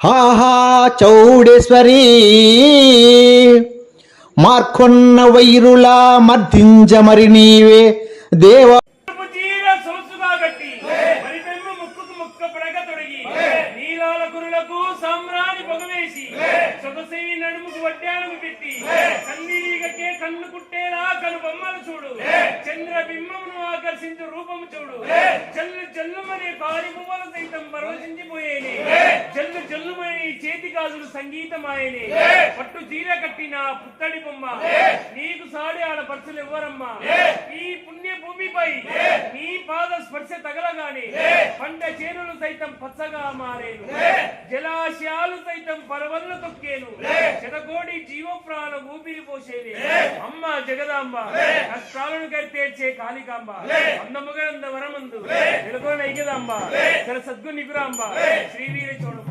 హాహా చౌడేశ్వరి. మార్కొన్న వైరులా మర్దించమరి నీవే. దేవ కడుపు చంద్ర ఆకర్షించు రూపము చూడు జల్లు జల్లుమనే కాలి సైతం మరోజు చేతి గాజులు సంగీతమాయని పట్టు చీర కట్టిన పుత్తడి బొమ్మ. నీకు సాడి ఆడ పర్సులు ఇవ్వరమ్మా ఈ పుణ్య భూమిపై నీ పాద స్పర్శ తగలగానే పంట చేనులు సైతం పచ్చగా మారేను. జలాశయాలు సైతం పరవళ్ళు తొక్కేను. శతకోడి జీవ ప్రాణ ఊపిరి పోసేది అమ్మ జగదాంబ కష్టాలను కరితేర్చే కాళికాంబ. అందముగంద వరమందు వెలుగొన ఐకదాంబ సర సద్గు నిగురాంబ శ్రీవీర చోడు